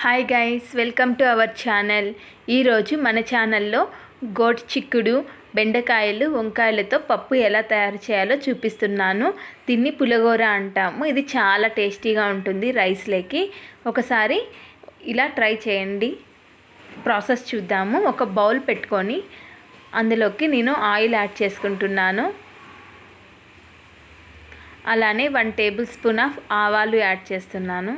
Hi guys welcome to our channel ఈరోజు మన ఛానల్లో గోట్ చిక్కుడు బెండకాయలు వంకాయలతో పప్పు ఎలా తయారు చేయాలో చూపిస్తున్నాను. దీన్ని పులగోర అంటాము. ఇది చాలా టేస్టీగా ఉంటుంది రైస్లోకి. ఒకసారి ఇలా ట్రై చేయండి. ప్రాసెస్ చూద్దాము. ఒక బౌల్ పెట్టుకొని అందులోకి నేను ఆయిల్ యాడ్ చేసుకుంటున్నాను. అలానే వన్ టేబుల్ స్పూన్ ఆఫ్ ఆవాలు యాడ్ చేస్తున్నాను.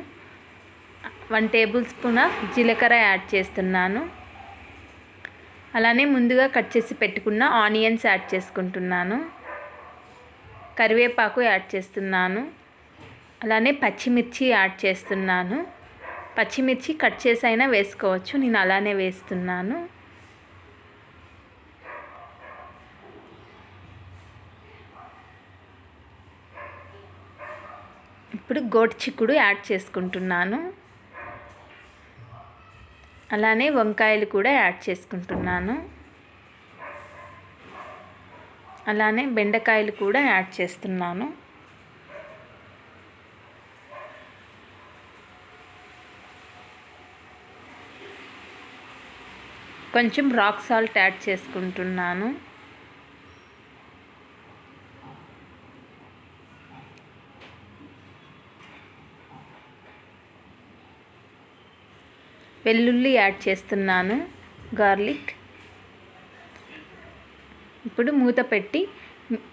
వన్ టేబుల్ స్పూన్ ఆఫ్ జీలకర్ర యాడ్ చేస్తున్నాను. అలానే ముందుగా కట్ చేసి పెట్టుకున్న ఆనియన్స్ యాడ్ చేసుకుంటున్నాను. కరివేపాకు యాడ్ చేస్తున్నాను. అలానే పచ్చిమిర్చి యాడ్ చేస్తున్నాను. పచ్చిమిర్చి కట్ చేసి అయినా వేసుకోవచ్చు నేను అలానే వేస్తున్నాను. ఇప్పుడు గోటు చిక్కుడు యాడ్ చేసుకుంటున్నాను. అలానే వంకాయలు కూడా యాడ్ చేసుకుంటున్నాను. అలానే బెండకాయలు కూడా యాడ్ చేస్తున్నాను. కొంచెం రాక్ సాల్ట్ యాడ్ చేసుకుంటున్నాను. వెల్లుల్లి యాడ్ చేస్తున్నాను. గార్లిక్. ఇప్పుడు మూత పెట్టి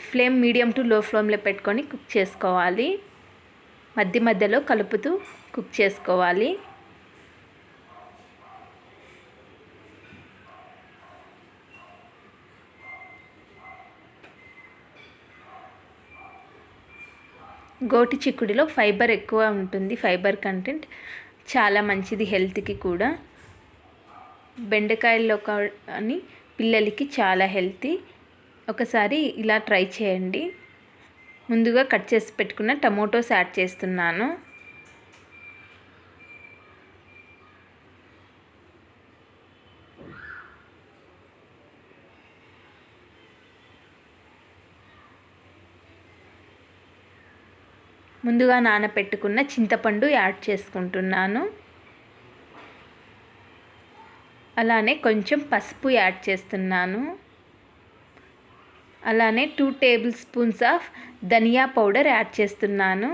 ఫ్లేమ్ మీడియం టు లో ఫ్లేమ్లో పెట్టుకొని కుక్ చేసుకోవాలి. మధ్య మధ్యలో కలుపుతూ కుక్ చేసుకోవాలి. గోటి చిక్కుడిలో ఫైబర్ ఎక్కువ ఉంటుంది. ఫైబర్ కంటెంట్ చాలా మంచిది హెల్త్కి కూడా. బెండకాయల్లో కానీ పిల్లలకి చాలా హెల్తీ. ఒకసారి ఇలా ట్రై చేయండి. ముందుగా కట్ చేసి పెట్టుకున్న టమోటోస్ యాడ్ చేస్తున్నాను. ముందుగా నానపెట్టుకున్న చింతపండు యాడ్ చేసుకుంటున్నాను. అలానే కొంచెం పసుపు యాడ్ చేస్తున్నాను. అలానే టూ టేబుల్ స్పూన్స్ ఆఫ్ ధనియా పౌడర్ యాడ్ చేస్తున్నాను.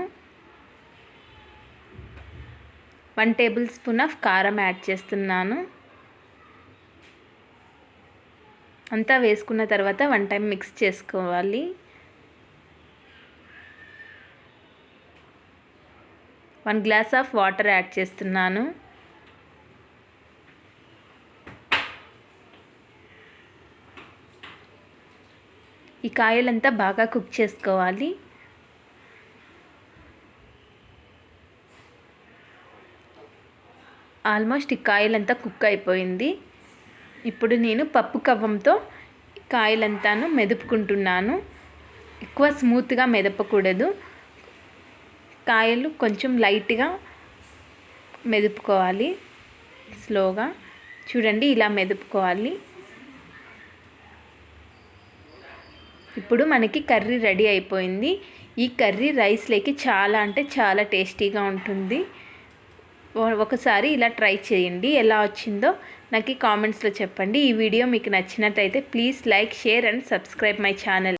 వన్ టేబుల్ స్పూన్ ఆఫ్ కారం యాడ్ చేస్తున్నాను. అంతా వేసుకున్న తర్వాత వన్ టైం మిక్స్ చేసుకోవాలి. One glass of water add చేస్తున్నాను. ఈ కాయలంతా బాగా కుక్ చేసుకోవాలి. ఆల్మోస్ట్ ఈ కాయలంతా కుక్ అయిపోయింది. ఇప్పుడు నేను పప్పు కవ్వంతో కాయలంతాను మెదుపుకుంటున్నాను. ఎక్కువ స్మూత్గా మెదపకూడదు. కాయలు కొంచెం లైట్గా మెదుపుకోవాలి. స్లోగా. చూడండి ఇలా మెదుపుకోవాలి. ఇప్పుడు మనకి కర్రీ రెడీ అయిపోయింది. ఈ కర్రీ రైస్లోకి చాలా అంటే చాలా టేస్టీగా ఉంటుంది. ఒకసారి ఇలా ట్రై చేయండి. ఎలా వచ్చిందో నాకు కామెంట్స్లో చెప్పండి. ఈ వీడియో మీకు నచ్చినట్టయితే please like share and subscribe my channel.